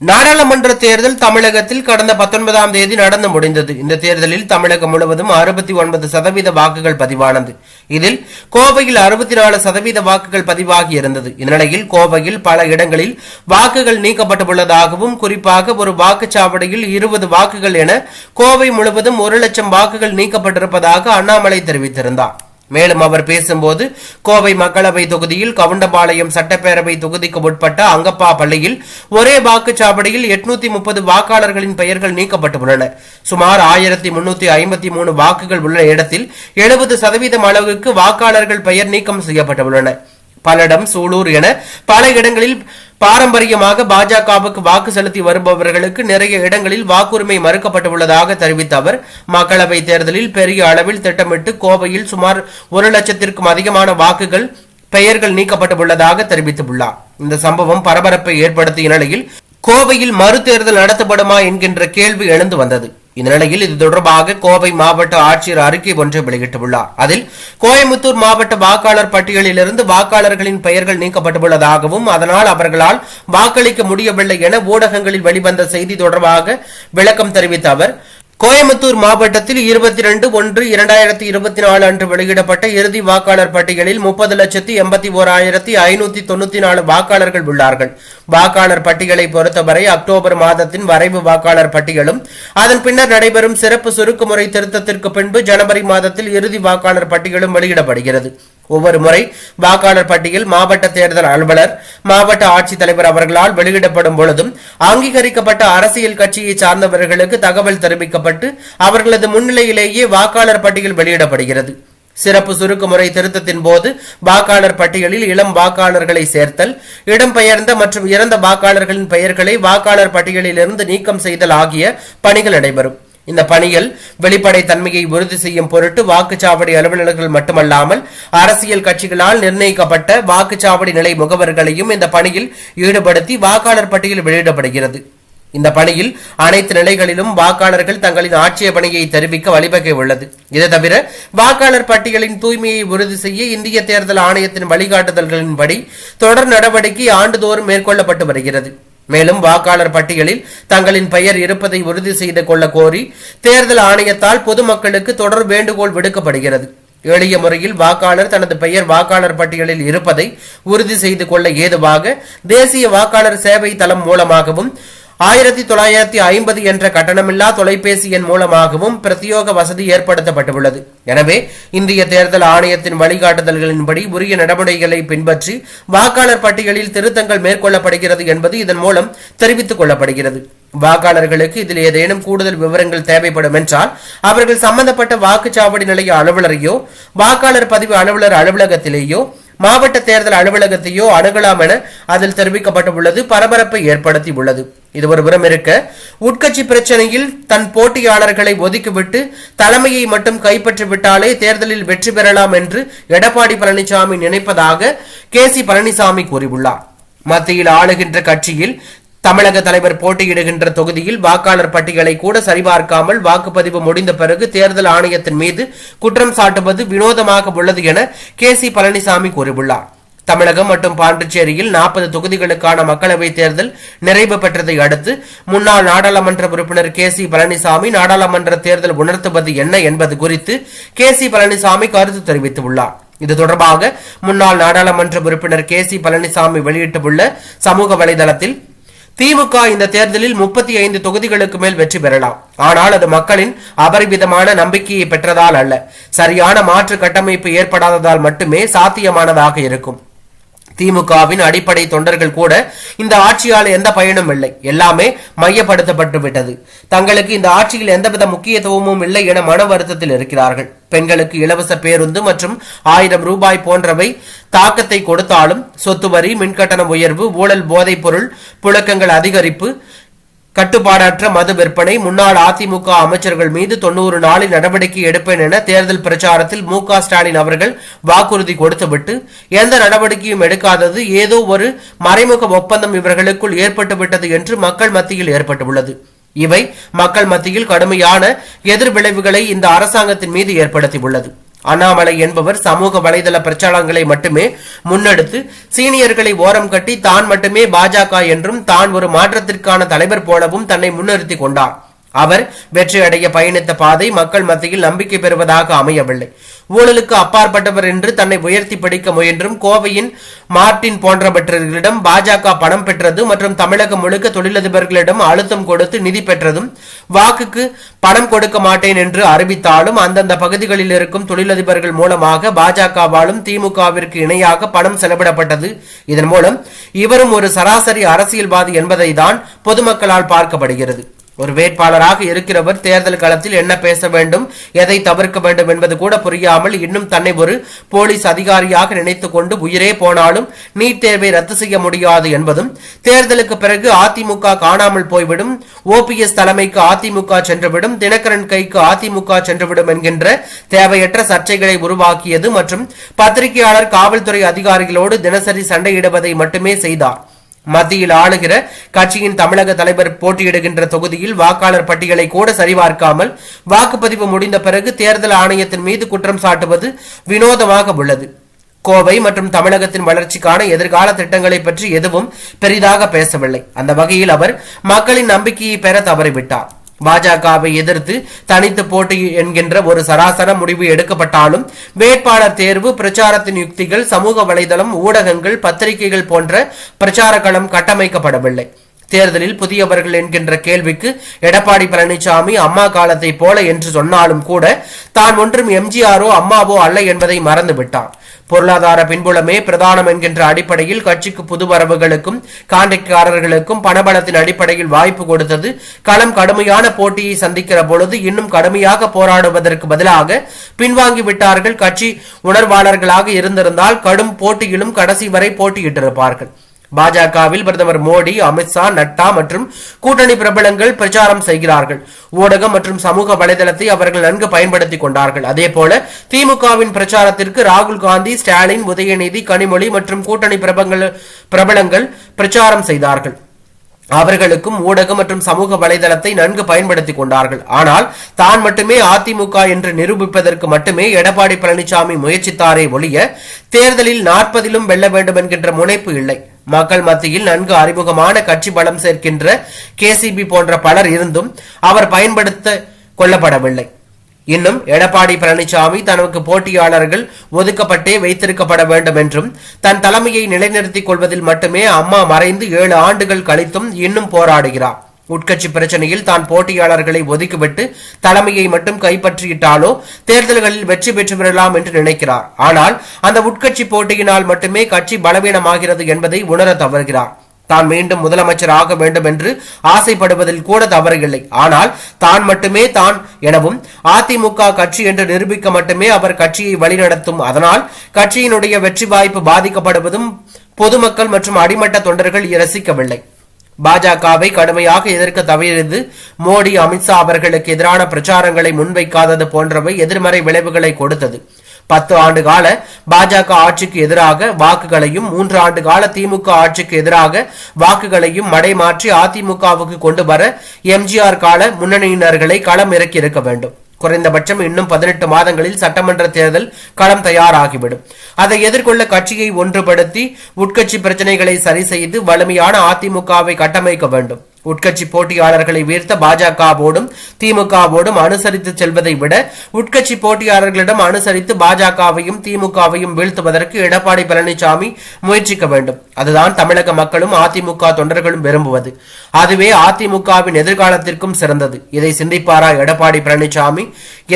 நாடாளுமன்ற தேர்தல் தமிழகத்தில் கடந்த பத்தொன்பதாம் தேதி நடந்து முடிந்தது. இந்த தேர்தலில் தமிழகம் முழுவதும் அறுபத்தி ஒன்பது சதவீத வாக்குகள் பதிவானது. இதில் கோவையில் அறுபத்தி நாலு சதவீத வாக்குகள் பதிவாகி இருந்தது இந்நிலையில் கோவையில் பல இடங்களில் வாக்குகள் நீக்கப்பட்டுள்ளதாகவும் குறிப்பாக ஒரு வாக்குச்சாவடியில் இருபது வாக்குகள் என கோவை முழுவதும் ஒரு லட்சம் வாக்குகள் நீக்கப்பட்டிருப்பதாக அண்ணாமலை தெரிவித்திருந்தார். மேலும் அவர் பேசும்போது கோவை மக்களவை தொகுதியில் கவுண்டபாளையம் சட்டப்பேரவை தொகுதிக்கு உட்பட்ட அங்கப்பா பள்ளியில் ஒரே வாக்குச்சாவடியில் எட்நூத்தி முப்பது வாக்காளர்களின் பெயர்கள் நீக்கப்பட்டுள்ளன. சுமார் ஆயிரத்தி முன்னூத்தி ஐம்பத்தி மூணு வாக்குகள் உள்ள இடத்தில் எழுபது சதவீதம் அளவுக்கு வாக்காளர்கள் பெயர் நீக்கம் செய்யப்பட்டுள்ளன. பல்லடம் சூலூர் என பல இடங்களில் பாரம்பரியமாக பாஜகவுக்கு வாக்கு செலுத்தி வருபவர்களுக்கு நிறைய இடங்களில் வாக்குரிமை மறுக்கப்பட்டுள்ளதாக தெரிவித்த அவர் மக்களவை தேர்தலில் பெரிய அளவில் திட்டமிட்டு கோவையில் சுமார் ஒரு லட்சத்திற்கும் அதிகமான வாக்குகள் பெயர்கள் நீக்கப்பட்டுள்ளதாக தெரிவித்துள்ளார். இந்த சம்பவம் பரபரப்பை ஏற்படுத்திய நிலையில் கோவையில் மறுதேர்தல் நடத்தப்படுமா என்கின்ற கேள்வி எழுந்து வந்தது. இந்த நிலையில் இது தொடர்பாக கோவை மாவட்ட ஆட்சியர் அறிக்கை ஒன்றை வெளியிட்டுள்ளார். அதில் கோயம்புத்தூர் மாவட்ட வாக்காளர் பட்டியலிலிருந்து வாக்காளர்களின் பெயர்கள் நீக்கப்பட்டுள்ளதாகவும் அதனால் அவர்களால் வாக்களிக்க முடியவில்லை என ஊடகங்களில் வெளிவந்த செய்தி தொடர்பாக விளக்கம் தெரிவித்த அவர் கோயம்புத்தூர் மாவட்டத்தில் இருபத்தி ரெண்டு ஒன்று இரண்டாயிரத்தி இருபத்தி நாலு அன்று வெளியிடப்பட்ட இறுதி வாக்காளர் பட்டியலில் முப்பது லட்சத்தி எண்பத்தி ஓராயிரத்தி ஐநூத்தி தொண்ணூத்தி நாலு வாக்காளர்கள் உள்ளார்கள். வாக்காளர் பட்டியலை பொறுத்தவரை அக்டோபர் மாதத்தின் வரைவு வாக்காளர் பட்டியலும் அதன் பின்னர் நடைபெறும் சிறப்பு சுருக்குமுறை திருத்தத்திற்கு பின்பு ஜனவரி மாதத்தில் இறுதி வாக்காளர் பட்டியலும் வெளியிடப்படுகிறது. ஒவ்வொரு முறை வாக்காளர் பட்டியல் மாவட்ட தேர்தல் அலுவலர் மாவட்ட ஆட்சித்தலைவர் அவர்களால் வெளியிடப்படும் பொழுதும் அங்கீகரிக்கப்பட்ட அரசியல் கட்சியை சார்ந்தவர்களுக்கு தகவல் தெரிவிக்கப்பட்டு அவர்களது முன்னிலையிலேயே வாக்காளர் பட்டியல் வெளியிடப்படுகிறது. சிறப்பு சுருக்குமுறை திருத்தத்தின் போது வாக்காளர் பட்டியலில் இளம் வாக்காளர்களை சேர்த்தல் இடம்பெயர்ந்த மற்றும் இறந்த வாக்காளர்களின் பெயர்களை வாக்காளர் பட்டியலில் இருந்து நீக்கம் செய்தல் ஆகிய பணிகள் நடைபெறும். இந்த பணியில் வெளிப்படை தன்மையை உறுதி செய்யும் பொருட்டு வாக்குச்சாவடி அலுவலர்கள் மட்டுமல்லாமல் அரசியல் கட்சிகளால் நிர்ணயிக்கப்பட்ட வாக்குச்சாவடி நிலை முகவர்களையும் இந்த பணியில் ஈடுபடுத்தி வாக்காளர் பட்டியல் வெளியிடப்படுகிறது. இந்த பணியில் அனைத்து நிலைகளிலும் வாக்காளர்கள் தங்களின் ஆட்சேபனையை தெரிவிக்க வழிவகை உள்ளது. இதை தவிர வாக்காளர் பட்டியலின் தூய்மையை உறுதி செய்ய இந்திய தேர்தல் ஆணையத்தின் வழிகாட்டுதல்களின்படி தொடர் நடவடிக்கை ஆண்டுதோறும் மேற்கொள்ளப்பட்டு வருகிறது. மேலும் வாக்காளர் பட்டியலில் தங்களின் பெயர் இருப்பதை உறுதி செய்து கொள்ள கோரி தேர்தல் ஆணையத்தால் பொதுமக்களுக்கு தொடர் வேண்டுகோள் விடுக்கப்படுகிறது. எளிய முறையில் வாக்காளர் தனது பெயர் வாக்காளர் பட்டியலில் இருப்பதை உறுதி செய்து கொள்ள ஏதுவாக தேசிய வாக்காளர் சேவை தளம் மூலமாகவும் ஆயிரத்தி தொள்ளாயிரத்தி ஐம்பது என்ற கட்டணமில்லா தொலைபேசி எண் மூலமாகவும் பிரத்யோக வசதி ஏற்படுத்தப்பட்டுள்ளது. எனவே இந்திய தேர்தல் ஆணையத்தின் வழிகாட்டுதல்களின்படி உரிய நடைமுறைகளை பின்பற்றி வாக்காளர் பட்டியலில் திருத்தங்கள் மேற்கொள்ளப்படுகிறது என்பது இதன் மூலம் தெரிவித்துக் கொள்ளப்படுகிறது. வாக்காளர்களுக்கு இதில் ஏதேனும் கூடுதல் விவரங்கள் தேவைப்படும் என்றால் அவர்கள் சம்பந்தப்பட்ட வாக்குச்சாவடி நிலைய அலுவலரையோ வாக்காளர் பதிவு அலுவலர் அலுவலகத்திலேயோ மாவட்ட தேர்தல் அலுவலகத்தையோ அணுகலாம் என அதில் தெரிவிக்கப்பட்டுள்ளது பரபரப்பை ஏற்படுத்தி உள்ளது இது ஒருபுறம் இருக்க உட்கட்சி பிரச்சனையில் தன் போட்டியாளர்களை ஒதுக்கிவிட்டு தலைமையை மட்டும் கைப்பற்றிவிட்டாலே தேர்தலில் வெற்றி பெறலாம் என்று எடப்பாடி பழனிசாமி நினைப்பதாக கே சி பழனிசாமி கூறியுள்ளார். மத்தியில் ஆளுகின்ற கட்சியில் தமிழக தலைவர் போட்டியிடுகின்ற தொகுதியில் வாக்காளர் பட்டியலை கூட சரிபார்க்காமல் வாக்குப்பதிவு முடிந்த பிறகு தேர்தல் ஆணையத்தின் மீது குற்றம் சாட்டுவது வினோதமாக உள்ளது என கே சி பழனிசாமி கூறியுள்ளார். தமிழகம் மற்றும் பாண்டிச்சேரியில் நாற்பது தொகுதிகளுக்கான மக்களவைத் தேர்தல் நிறைவு பெற்றதை அடுத்து முன்னாள் நாடாளுமன்ற உறுப்பினர் கே சி பழனிசாமி நாடாளுமன்ற தேர்தல் உணர்த்துவது என்ன என்பது குறித்து கே சி பழனிசாமி கருத்து தெரிவித்துள்ளார். இது தொடர்பாக முன்னாள் நாடாளுமன்ற உறுப்பினர் கே சி பழனிசாமி வெளியிட்டுள்ள சமூக வலைதளத்தில் திமுக இந்த தேர்தலில் முப்பத்தி ஐந்து தொகுதிகளுக்கு மேல் வெற்றி பெறலாம். ஆனால் அது மக்களின் அபரிவிதமான நம்பிக்கையை பெற்றதால் அல்ல. சரியான மாற்று கட்டமைப்பு ஏற்படாததால் மட்டுமே சாத்தியமானதாக இருக்கும். திமுகவின் அடிப்படை தொண்டர்கள் கூட இந்த ஆட்சியால் எந்த பயனும் இல்லை. எல்லாமே மையப்படுத்தப்பட்டு விட்டது. தங்களுக்கு இந்த ஆட்சியில் எந்தவித முக்கியத்துவமும் இல்லை என மன வருத்தத்தில் இருக்கிறார்கள். பெண்களுக்கு இலவச பேருந்து மற்றும் ஆயிரம் ரூபாய் போன்றவை தாக்கத்தை கொடுத்தாலும் சொத்து வரி மின்கட்டண உயர்வு ஊழல் போதைப் பொருள் புழக்கங்கள் அதிகரிப்பு கட்டுப்பாடற்ற மது விற்பனை முன்னாள் அதிமுக அமைச்சர்கள் மீது தொண்ணூறு நாளில் நடவடிக்கை எடுப்பேன் என தேர்தல் பிரச்சாரத்தில் மு க ஸ்டாலின் அவர்கள் வாக்குறுதி கொடுத்துவிட்டு எந்த நடவடிக்கையும் எடுக்காதது ஏதோ ஒரு மறைமுக ஒப்பந்தம் இவர்களுக்குள் ஏற்பட்டுவிட்டது என்று மக்கள் மத்தியில் ஏற்பட்டுள்ளது. இவை மக்கள் மத்தியில் கடுமையான எதிர்விளைவுகளை இந்த அரசாங்கத்தின் மீது ஏற்படுத்தியுள்ளது. அண்ணாமலை என்பவர் சமூக வலைதள பிரச்சாரங்களை மட்டுமே முன்னெடுத்து சீனியர்களை ஓரம் கட்டி தான் மட்டுமே பாஜக என்றும் தான் ஒரு மாற்றத்திற்கான தலைவர் போலவும் தன்னை முன்னிறுத்தி கொண்டார். அவர் வெற்றியடைய பயணித்த பாதை மக்கள் மத்தியில் நம்பிக்கை பெறுவதாக அமையவில்லை. ஊழலுக்கு அப்பாற்பட்டவர் என்று தன்னை உயர்த்தி பிடிக்க முயன்றும் கோவையின் மார்டின் போன்றவற்றர்களிடம் பாஜக பணம் பெற்றது மற்றும் தமிழகம் முழுக்க தொழிலதிபர்களிடம் அழுத்தம் கொடுத்து நிதி பெற்றதும் வாக்குக்கு பணம் கொடுக்க மாட்டேன் என்று அறிவித்தாலும் அந்தந்த பகுதிகளில் இருக்கும் தொழிலதிபர்கள் மூலமாக பாஜகவாலும் திமுகவிற்கு இணையாக பணம் செலவிடப்பட்டது. இதன் மூலம் இவரும் ஒரு சராசரி அரசியல்வாதி என்பதை தான் பொதுமக்களால் பார்க்கப்படுகிறது. ஒரு வேட்பாளராக இருக்கிறவர் தேர்தல் களத்தில் என்ன பேச வேண்டும் எதை தவிர்க்க வேண்டும் என்பது கூட புரியாமல் இன்னும் தன்னை ஒரு போலீஸ் அதிகாரியாக நினைத்து கொண்டு உயிரே போனாலும் நீட் தேர்வை ரத்து செய்ய முடியாது என்பதும் தேர்தலுக்கு பிறகு அதிமுக காணாமல் போய்விடும் ஓபிஎஸ் தலைமைக்கு அதிமுக சென்றுவிடும் தினகரன் கைக்கு அதிமுக சென்றுவிடும் என்கின்ற தேவையற்ற சர்ச்சைகளை உருவாக்கியது மற்றும் பத்திரிகையாளர் காவல்துறை அதிகாரிகளோடு தினசரி சண்டையிடுவதை மட்டுமே செய்தார். மத்தியில் ஆளுகிற கட்சியின் தமிழக தலைவர் போட்டியிடுகின்ற தொகுதியில் வாக்காளர் பட்டியலை கூட சரிபார்க்காமல் வாக்குப்பதிவு முடிந்த பிறகு தேர்தல் ஆணையத்தின் மீது குற்றம் சாட்டுவது வினோதமாக உள்ளது. கோவை மற்றும் தமிழகத்தின் வளர்ச்சிக்கான எதிர்கால திட்டங்களை பற்றி எதுவும் பெரிதாக பேசவில்லை. அந்த வகையில் அவர் மக்களின் நம்பிக்கையை பெற தவறிவிட்டார். பாஜகவை எதிர்த்து தனித்து போட்டி என்கின்ற ஒரு சராசர முடிவு எடுக்கப்பட்டாலும் வேட்பாளர் தேர்வு பிரச்சாரத்தின் யுக்திகள் சமூக வலைதளம் ஊடகங்கள் பத்திரிகைகள் போன்ற பிரச்சார களம் கட்டமைக்கப்படவில்லை. தேர்தலில் புதியவர்கள் என்கின்ற கேள்விக்கு எடப்பாடி பழனிசாமி அம்மா காலத்தை போல என்று சொன்னாலும் கூட தான் ஒன்றும் எம்ஜிஆரோ அம்மாவோ அல்ல என்பதை மறந்துவிட்டான் பொருளாதார பின்புலமே பிரதானம் என்கின்ற அடிப்படையில் கட்சிக்கு புதுவரவுகளுக்கும் வரவுகளுக்கும் பணபலத்தின் அடிப்படையில் வாய்ப்பு கொடுத்தது. களம் கடுமையான போட்டியை சந்திக்கிற பொழுது இன்னும் கடுமையாக போராடுவதற்கு பதிலாக பின்வாங்கி விட்டார்கள். கட்சி உணர்வாளர்களாக இருந்திருந்தால் கடும் போட்டியிலும் கடைசி வரை போட்டியிட்டிருப்பார்கள். பாஜகவில் பிரதமர் மோடி அமித்ஷா நட்டா மற்றும் கூட்டணி பிரபலங்கள் பிரச்சாரம் செய்கிறார்கள். ஊடகம் மற்றும் சமூக வலைதளத்தை அவர்கள் நன்கு பயன்படுத்திக் கொண்டார்கள். அதே போல திமுகவின் பிரச்சாரத்திற்கு ராகுல் காந்தி ஸ்டாலின் உதயநிதி கனிமொழி மற்றும் கூட்டணி பிரபலங்கள் பிரபலங்கள் பிரச்சாரம் செய்தார்கள். அவர்களுக்கும் ஊடகம் மற்றும் சமூக வலைதளத்தை நன்கு பயன்படுத்திக் கொண்டார்கள். ஆனால் தான் மட்டுமே அதிமுக என்று நிரூபிப்பதற்கு மட்டுமே எடப்பாடி பழனிசாமி முயற்சித்தாரே ஒழிய தேர்தலில் நாற்பதிலும் வெல்ல வேண்டும் என்கின்ற முனைப்பு இல்லை. மக்கள் மத்தியில் நன்கு அறிமுகமான கட்சி பலம் சேர்க்கின்ற கேசிபி போன்ற பலர் இருந்தும் அவர் பயன்படுத்த கொள்ளப்படவில்லை. இன்னும் எடப்பாடி பழனிசாமி தனக்கு போட்டியாளர்கள் ஒதுக்கப்பட்டே வைத்திருக்கப்பட வேண்டும் என்றும் தன் தலைமையை நிலைநிறுத்திக் கொள்வதில் மட்டுமே அம்மா மறைந்து ஏழு ஆண்டுகள் கழித்தும் இன்னும் போராடுகிறார். உட்கட்சி பிரச்சனையில் தான் போட்டியாளர்களை ஒதுக்கிவிட்டு தலைமையை மட்டும் கைப்பற்றியிட்டாலோ தேர்தல்களில் வெற்றி பெற்று விடலாம் என்று நினைக்கிறார். ஆனால் அந்த உட்கட்சி போட்டியினால் மட்டுமே கட்சி பலவீனமாகிறது என்பதை உணர தவறுகிறார். தான் மீண்டும் முதலமைச்சர் ஆக வேண்டும் என்று ஆசைப்படுவதில் கூட தவறில்லை. ஆனால் தான் மட்டுமே தான் எனவும் அதிமுக கட்சி என்று நிரூபிக்க மட்டுமே அவர் கட்சியை வழிநடத்தும். அதனால் கட்சியினுடைய வெற்றி வாய்ப்பு பாதிக்கப்படுவதும் பொதுமக்கள் மற்றும் அடிமட்ட தொண்டர்கள் ரசிக்கவில்லை. பாஜகவை கடுமையாக எதிர்க்க தவிர்த்து மோடி அமித்ஷா அவர்களுக்கு எதிரான பிரச்சாரங்களை முன்வைக்காதது போன்றவை எதிர்மறை விளைவுகளை கொடுத்தது. பத்து ஆண்டு கால பாஜக ஆட்சிக்கு எதிராக வாக்குகளையும் மூன்று ஆண்டு கால திமுக ஆட்சிக்கு எதிராக வாக்குகளையும் மடைமாற்றி அதிமுகவுக்கு கொண்டு வர எம்ஜிஆர் கால முன்னணியினர்களை களம் இறக்கி இருக்க வேண்டும். குறைந்தபட்சம் இன்னும் பதினெட்டு மாதங்களில் சட்டமன்ற தேர்தல் களம் தயாராகிவிடும். அதை எதிர்கொள்ள கட்சியை ஒன்றுபடுத்தி உட்கட்சி பிரச்சனைகளை சரி செய்து வலிமையான அதிமுகவை கட்டமைக்க வேண்டும். உட்கட்சி போட்டியாளர்களை வீழ்த்த பாஜகவோடும் திமுகவோடும் அனுசரித்து செல்வதை விட உட்கட்சி போட்டியாளர்களிடம் அனுசரித்து பாஜகவையும் திமுகவையும் வீழ்த்துவதற்கு எடப்பாடி பழனிசாமி முயற்சிக்க வேண்டும். அதுதான் தமிழக மக்களும் அதிமுக தொண்டர்களும் விரும்புவது. அதுவே அதிமுகவின் எதிர்காலத்திற்கும் சிறந்தது. இதை சிந்திப்பாரா எடப்பாடி பழனிசாமி?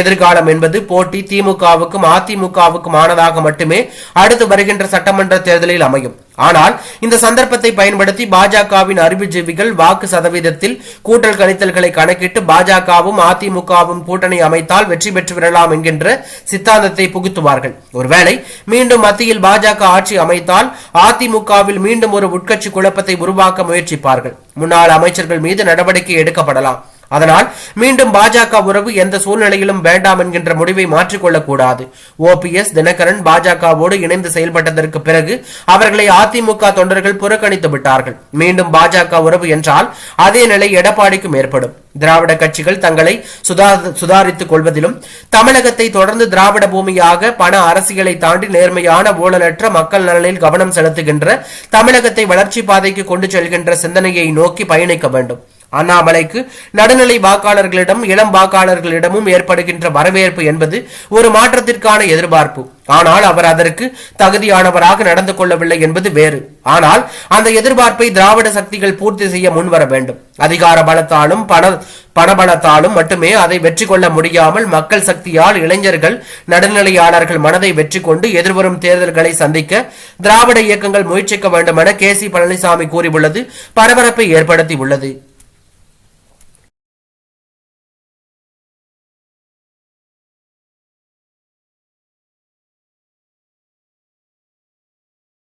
எதிர்காலம் என்பது போட்டி திமுகவுக்கும் அதிமுகவுக்கும் ஆனதாக மட்டுமே அடுத்து வருகின்ற சட்டமன்ற தேர்தலில் அமையும். ஆனால் இந்த சந்தர்ப்பத்தை பயன்படுத்தி பாஜகவின் அறிவுஜீவிகள் வாக்கு சதவீதத்தில் கூட்டல் கணித்தல்களை கணக்கிட்டு பாஜகவும் அதிமுகவும் கூட்டணி அமைத்தால் வெற்றி பெற்று விடலாம் என்கின்ற சித்தாந்தத்தை புகுத்துவார்கள். ஒருவேளை மீண்டும் மத்தியில் பாஜக ஆட்சி அமைத்தால் அதிமுகவில் மீண்டும் ஒரு உட்கட்சி குழப்பத்தை உருவாக்க முயற்சிப்பார்கள். முன்னாள் அமைச்சர்கள் மீது நடவடிக்கை எடுக்கப்படலாம். அதனால் மீண்டும் பாஜக உறவு எந்த சூழ்நிலையிலும் வேண்டாம் என்கின்ற முடிவை மாற்றிக்கொள்ளக் கூடாது ஓபிஎஸ் தினகரன் பாஜகவோடு இணைந்து செயல்பட்டதற்கு பிறகு அவர்களை அதிமுக தொண்டர்கள் புறக்கணித்து விட்டார்கள். மீண்டும் பாஜக உறவு என்றால் அதே நிலை எடப்பாடிக்கும் ஏற்படும். திராவிட கட்சிகள் தங்களை சுதா- சுதாரித்துக் கொள்வதிலும் தமிழகத்தை தொடர்ந்து திராவிட பூமியாக பண அரசியலை தாண்டி நேர்மையான ஊழலற்ற மக்கள் நலனில் கவனம் செலுத்துகின்ற தமிழகத்தை வளர்ச்சி பாதைக்கு கொண்டு செல்கின்ற சிந்தனையை நோக்கி பயணிக்க வேண்டும். அண்ணாமலைக்கு நடுநிலை வாக்காளர்களிடம் இளம் வாக்காளர்களிடமும் ஏற்படுகின்ற வரவேற்பு என்பது ஒரு மாற்றத்திற்கான எதிர்பார்ப்பு. ஆனால் அவர் அதற்கு தகுதியானவராக நடந்து கொள்ளவில்லை என்பது வேறு. ஆனால் அந்த எதிர்பார்ப்பை திராவிட சக்திகள் பூர்த்தி செய்ய முன்வர வேண்டும். அதிகார பலத்தாலும் பண பணபலத்தாலும் மட்டுமே அதை வெற்றி கொள்ள முடியாமல் மக்கள் சக்தியால் இளைஞர்கள் நடுநிலையாளர்கள் மனதை வெற்றி கொண்டு எதிர்வரும் தேர்தல்களை சந்திக்க திராவிட இயக்கங்கள் முயற்சிக்க வேண்டும் என கே சி பழனிசாமி கூறியுள்ளது. பரபரப்பை ஏற்படுத்தி உள்ளது